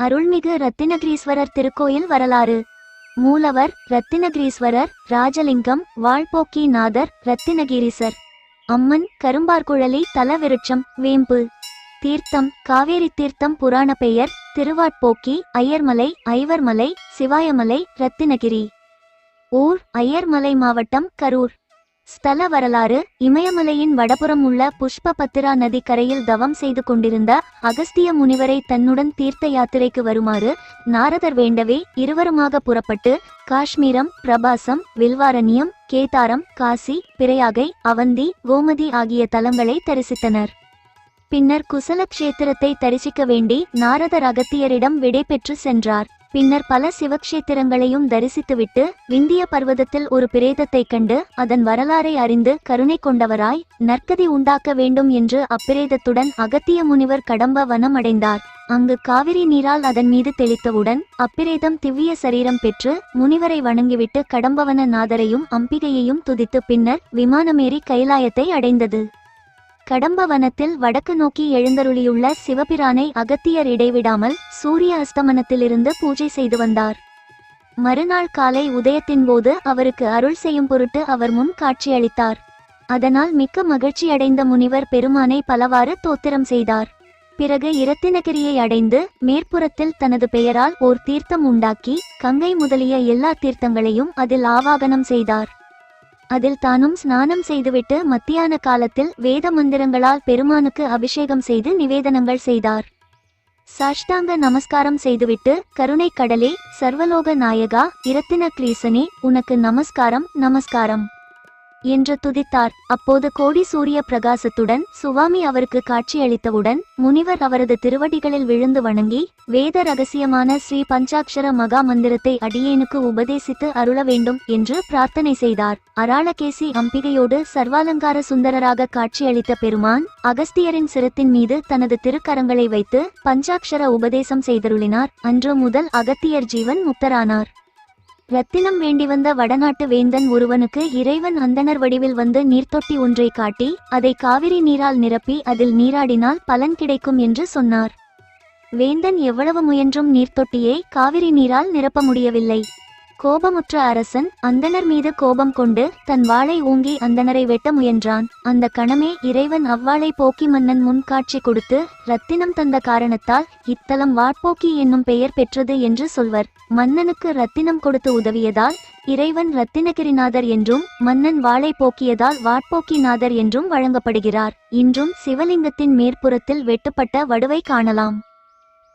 அருள்மிகு ரத்தினகிரீஸ்வரர் திருக்கோயில் வரலாறு. மூலவர் ரத்தினகிரீஸ்வரர் ராஜலிங்கம் வாழ்போக்கி நாதர் ரத்தினகிரீசர். அம்மன் கரும்பார்குழலி தலவிருட்சம் வேம்பு. தீர்த்தம் காவேரி தீர்த்தம் புராண பெயர் திருவாட்போக்கி ஐயர்மலை ஐவர்மலை சிவாயமலை ரத்தினகிரி. ஊர் ஐயர்மலை மாவட்டம் கரூர். ஸ்தல வரலாறு இமயமலையின் வடபுறம் உள்ள புஷ்ப பத்திரா நதிக்கரையில் தவம் செய்து கொண்டிருந்த அகஸ்திய முனிவரை தன்னுடன் தீர்த்த யாத்திரைக்கு வருமாறு நாரதர் வேண்டவே இருவருமாக புறப்பட்டு காஷ்மீரம் பிரபாசம் வில்வாரண்யம் கேதாரம் காசி பிரயாகை அவந்தி கோமதி ஆகிய தலங்களை தரிசித்தனர். பின்னர் குசல க்ஷேத்திரத்தை தரிசிக்க வேண்டி நாரதர் அகத்தியரிடம் விடை பெற்று சென்றார். பின்னர் பல சிவக்ஷேத்திரங்களையும் தரிசித்துவிட்டு விந்திய பர்வதத்தில் ஒரு பிரேதத்தைக் கண்டு அதன் வரலாறை அறிந்து கருணை கொண்டவராய் நற்கதி உண்டாக்க வேண்டும் என்று அப்பிரேதத்துடன் அகத்திய முனிவர் கடம்ப வனம் அடைந்தார் அங்கு காவிரி நீரால் அதன் மீது தெளித்தவுடன் அப்பிரேதம் திவ்ய சரீரம் பெற்று முனிவரை வணங்கிவிட்டு கடம்பவன நாதரையும் அம்பிகையையும் துதித்து பின்னர் விமானமேறி கைலாயத்தை அடைந்தது. கடம்ப வனத்தில் வடக்கு நோக்கி எழுந்தருளியுள்ள சிவபிரானை அகத்தியர் இடைவிடாமல் சூரிய அஸ்தமனத்திலிருந்து பூஜை செய்து வந்தார். மறுநாள் காலை உதயத்தின் போது அவருக்கு அருள் செய்யும் பொருட்டு அவர் முன் காட்சியளித்தார். அதனால் மிக்க மகிழ்ச்சியடைந்த முனிவர் பெருமானை பலவாறு தோத்திரம் செய்தார். பிறகு இரத்தினகிரியை அடைந்து மேற்புறத்தில் தனது பெயரால் ஓர் தீர்த்தம் உண்டாக்கி கங்கை முதலிய எல்லா தீர்த்தங்களையும் அதில் ஆவாகனம் செய்தார். அதில் தானும் ஸ்நானம் செய்துவிட்டு மத்தியான காலத்தில் வேத மந்திரங்களால் பெருமானுக்கு அபிஷேகம் செய்து நிவேதனங்கள் செய்தார். சாஷ்டாங்க நமஸ்காரம் செய்துவிட்டு கருணை கடலே சர்வலோக நாயகா இரத்தின கிரீசனே உனக்கு நமஸ்காரம் நமஸ்காரம். என்று துதித்தார். அப்போது கோடி சூரிய பிரகாசத்துடன் சுவாமி அவருக்கு காட்சியளித்தவுடன் முனிவர் அவரது திருவடிகளில் விழுந்து வணங்கி வேத ரகசியமான ஸ்ரீ பஞ்சாட்சர மகா மந்திரத்தை அடியேனுக்கு உபதேசித்து அருள வேண்டும் என்று பிரார்த்தனை செய்தார். அராளகேசி அம்பிகையோடு சர்வாலங்கார சுந்தரராக காட்சியளித்த பெருமான் அகஸ்தியரின் சிரத்தின் மீது தனது திருக்கரங்களை வைத்து பஞ்சாட்சர உபதேசம் செய்தருளினார். அன்று முதல் அகத்தியர் ஜீவன் முக்தரானார். ரத்தினம் வேண்டி வந்த வடநாட்டு வேந்தன் ஒருவனுக்கு இறைவன் அந்தணர் வடிவில் வந்து நீர்த்தொட்டி ஒன்றை காட்டி அதை காவிரி நீரால் நிரப்பி அதில் நீராடினால் பலன் கிடைக்கும் என்று சொன்னார். வேந்தன் எவ்வளவு முயன்றும் நீர்த்தொட்டியை காவிரி நீரால் நிரப்ப முடியவில்லை. கோபமுற்ற அரசன் அந்தனர் மீது கோபம் கொண்டு தன் வாளை ஓங்கி அந்தணரை வெட்ட முயன்றான். அந்த கணமே இறைவன் அவ்வாளை போக்கி மன்னன் முன் காட்சி கொடுத்து ரத்தினம் தந்த காரணத்தால் இத்தலம் வாட்போக்கி என்னும் பெயர் பெற்றது என்று சொல்வர். மன்னனுக்கு ரத்தினம் கொடுத்து உதவியதால் இறைவன் ரத்தினகிரிநாதர் என்றும் மன்னன் வாளை போக்கியதால் வாட்போக்கிநாதர் என்றும் வழங்கப்படுகிறார். இன்றும் சிவலிங்கத்தின் மேற்புறத்தில் வெட்டப்பட்ட வடுவை காணலாம்.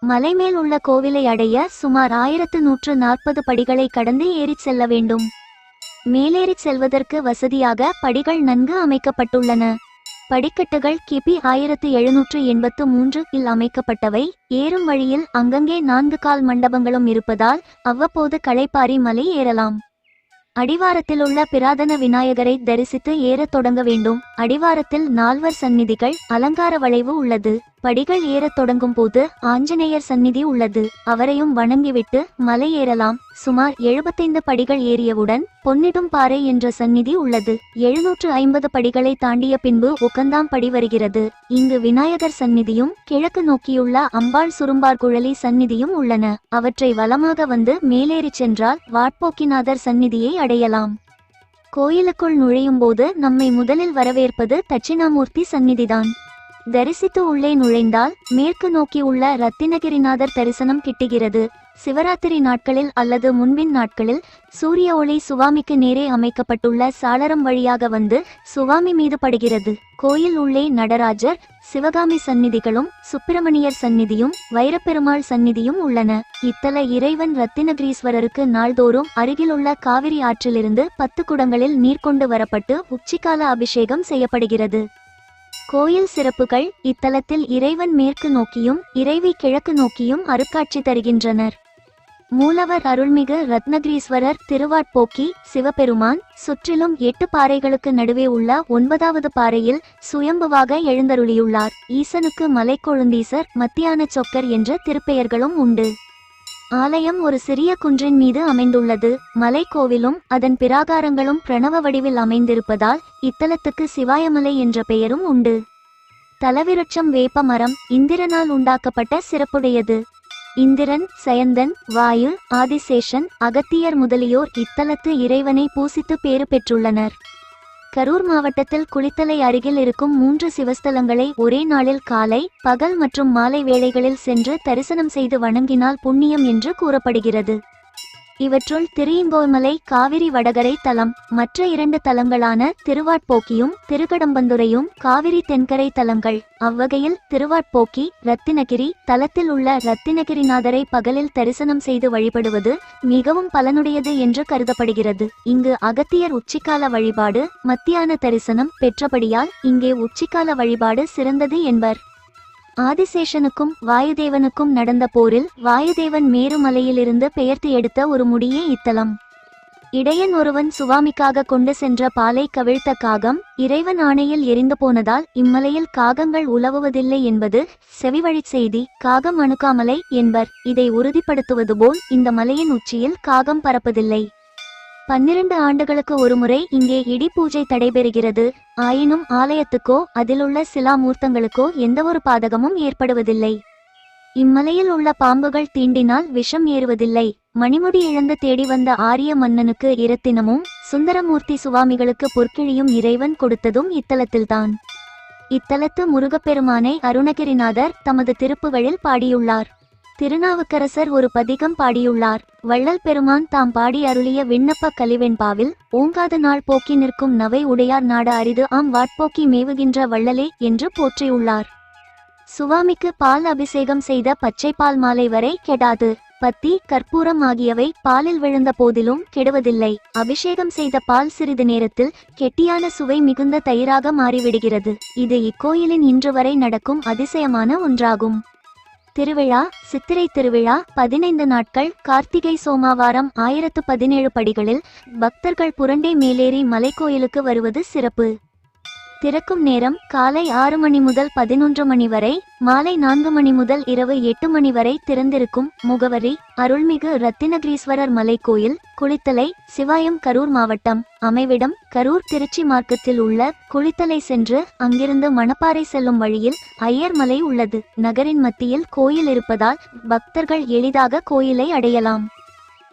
மலைமேல் உள்ள கோவிலை அடைய சுமார் ஆயிரத்து நூற்று நாற்பது படிகளை கடந்து ஏறிச் செல்ல வேண்டும். மேலேறிச் செல்வதற்கு வசதியாக படிகள் நன்கு அமைக்கப்பட்டுள்ளன. படிக்கட்டுகள் கிபி ஆயிரத்து எழுநூற்று எண்பத்து மூன்று இல் அமைக்கப்பட்டவை. ஏறும் வழியில் அங்கங்கே நான்கு கால் மண்டபங்களும் இருப்பதால் அவ்வப்போது களைப்பாரி மலை ஏறலாம். அடிவாரத்தில் உள்ள பிராதன விநாயகரை தரிசித்து ஏறத் தொடங்க வேண்டும். அடிவாரத்தில் நால்வர் சந்நிதிகள் அலங்கார வளைவு உள்ளது. படிகள் ஏறத் தொடங்கும் போது ஆஞ்சநேயர் சந்நிதி உள்ளது. அவரையும் வணங்கிவிட்டு மலை ஏறலாம். சுமார் எழுபத்தைந்து படிகள் ஏறியவுடன் பொன்னிடும் பாறை என்ற சந்நிதி உள்ளது. எழுநூற்று ஐம்பது படிகளை தாண்டிய பின்பு உக்கந்தாம் படி வருகிறது. இங்கு விநாயகர் சந்நிதியும் கிழக்கு நோக்கியுள்ள அம்பாள் சுரும்பார் குழலி சந்நிதியும் உள்ளன. அவற்றை வலமாக வந்து மேலேறிச் சென்றால் வாட்போக்கிநாதர் சந்நிதியை அடையலாம். கோயிலுக்குள் நுழையும் போது நம்மை முதலில் வரவேற்பது தட்சிணாமூர்த்தி சந்நிதிதான். தரிசித்து உள்ளே நுழைந்தால் மேற்கு நோக்கி உள்ள ரத்தினகிரிநாதர் தரிசனம் கிட்டுகிறது. சிவராத்திரி நாட்களில் அல்லது முன்பின் நாட்களில் சூரிய ஒளி சுவாமிக்கு நேரே அமைக்கப்பட்டுள்ள சாளரம் வழியாக வந்து சுவாமி மீது படுகிறது. கோயில் உள்ளே நடராஜர் சிவகாமி சந்நிதிகளும் சுப்பிரமணியர் சந்நிதியும் வைரப்பெருமாள் சந்நிதியும் உள்ளன. இத்தல இறைவன் ரத்தினகிரீஸ்வரருக்கு நாள்தோறும் அருகிலுள்ள காவிரி ஆற்றிலிருந்து பத்து குடங்களில் நீர் கொண்டு வரப்பட்டு உச்சிக்கால அபிஷேகம் செய்யப்படுகிறது. கோயில் சிறப்புகள் இத்தலத்தில் இறைவன் மேற்கு நோக்கியும் இறைவி கிழக்கு நோக்கியும் அருட்காட்சி தருகின்றனர். மூலவர் அருள்மிகு ரத்னகிரீஸ்வரர் திருவாட்போக்கி சிவபெருமான் சுற்றிலும் எட்டு பாறைகளுக்கு நடுவே உள்ள ஒன்பதாவது பாறையில் சுயம்புவாக எழுந்தருளியுள்ளார். ஈசனுக்கு மலைக்கொழுந்தீசர் மத்தியான சொக்கர் என்ற திருப்பெயர்களும் உண்டு. ஆலயம் ஒரு சிறிய குன்றின் மீது அமைந்துள்ளது. மலைக்கோவிலும் அதன் பிராகாரங்களும் பிரணவ வடிவில் அமைந்திருப்பதால் இத்தலத்துக்கு சிவாயமலை என்ற பெயரும் உண்டு. தலவிருட்சம் வேப்ப மரம் இந்திரனால் உண்டாக்கப்பட்ட சிறப்புடையது. இந்திரன் சயந்தன் வாயு ஆதிசேஷன் அகத்தியர் முதலியோர் இத்தலத்து இறைவனை பூசித்து பேறு பெற்றுள்ளனர். கரூர் மாவட்டத்தில் குளித்தலை அருகில் இருக்கும் மூன்று சிவஸ்தலங்களை ஒரே நாளில் காலை பகல் மற்றும் மாலை வேளைகளில் சென்று தரிசனம் செய்து வணங்கினால் புண்ணியம் என்று கூறப்படுகிறது. இவற்றுள் திரியுங்கோமலை காவிரி வடகரை தலம் மற்ற இரண்டு தலங்களான திருவாட்போக்கியும் திருக்கடம்பந்துரையும் காவிரி தென்கரை தலங்கள். அவ்வகையில் திருவாட்போக்கி ரத்தினகிரி தலத்தில் உள்ள ரத்தினகிரிநாதரை பகலில் தரிசனம் செய்து வழிபடுவது மிகவும் பலனுடையது என்று கருதப்படுகிறது. இங்கு அகத்தியர் உச்சிக்கால வழிபாடு மத்தியான தரிசனம் பெற்றபடியால் இங்கே உச்சிக்கால வழிபாடு சிறந்தது என்பர். ஆதிசேஷனுக்கும் வாயுதேவனுக்கும் நடந்த போரில் வாயுதேவன் மேருமலையிலிருந்து பெயர்த்து எடுத்த ஒரு முடியே இத்தலம். இடையன் ஒருவன் சுவாமிக்காக கொண்டு சென்ற பாலை கவிழ்த்த காகம் இறைவன் ஆணையில் எரிந்து போனதால் இம்மலையில் காகங்கள் உலவுவதில்லை என்பது செவிவழிச் செய்தி. காகம் அணுகாமலை என்பர். இதை உறுதிப்படுத்துவது போல் இந்த மலையின் உச்சியில் காகம் பறப்பதில்லை பன்னிரண்டு ஆண்டுகளுக்கு ஒருமுறை இங்கே இடி பூஜை தடைபெறுகிறது. ஆயினும் ஆலயத்துக்கோ அதிலுள்ள சிலாமூர்த்தங்களுக்கோ எந்த எந்தவொரு பாதகமும் ஏற்படுவதில்லை. இம்மலையில் உள்ள பாம்புகள் தீண்டினால் விஷம் ஏறுவதில்லை. மணிமுடி இழந்து தேடி வந்த ஆரிய மன்னனுக்கு இரத்தினமும் சுந்தரமூர்த்தி சுவாமிகளுக்கு பொற்கிழியும் இறைவன் கொடுத்ததும் இத்தலத்தில்தான். இத்தலத்து முருகப்பெருமானை அருணகிரிநாதர் தமது திருப்புகளில் பாடியுள்ளார். திருநாவுக்கரசர் ஒரு பதிகம் பாடியுள்ளார். வள்ளல் பெருமான் தாம் பாடி அருளிய விண்ணப்ப கலிவெண்பாவில் ஓங்காத நாள் போக்கி நிற்கும் நவை உடையார் நாட அரிது ஆம் வாட்போக்கி மேவுகின்ற வள்ளலே என்று போற்றியுள்ளார். சுவாமிக்கு பால் அபிஷேகம் செய்த பச்சை பால் மாலை வரை கெடாது. பத்தி கற்பூரம் ஆகியவை பாலில் விழுந்த போதிலும் கெடுவதில்லை. அபிஷேகம் செய்த பால் சிறிது நேரத்தில் கெட்டியான சுவை மிகுந்த தயிராக மாறிவிடுகிறது. இது இக்கோயிலின் இன்று வரை நடக்கும் அதிசயமான ஒன்றாகும். திருவிழா சித்திரை திருவிழா பதினைந்து நாட்கள் கார்த்திகை சோமாவாரம் ஆயிரத்து பதினேழு படிகளில் பக்தர்கள் புரண்டை மேலேறி மலைக்கோயிலுக்கு வருவது சிறப்பு. திறக்கும் நேரம் காலை ஆறு மணி முதல் பதினொன்று மணி வரை மாலை நான்கு மணி முதல் இரவு எட்டு மணி வரை திறந்திருக்கும் முகவரி அருள்மிகு ரத்தினகிரீஸ்வரர் மலை கோயில் குளித்தலை சிவாயம் கரூர் மாவட்டம். அமைவிடம் கரூர் திருச்சி மார்க்கத்தில் உள்ள குளித்தலை சென்று அங்கிருந்து மணப்பாறை செல்லும் வழியில் ஐயர் மலை உள்ளது. நகரின் மத்தியில் கோயில் இருப்பதால் பக்தர்கள் எளிதாக கோயிலை அடையலாம்.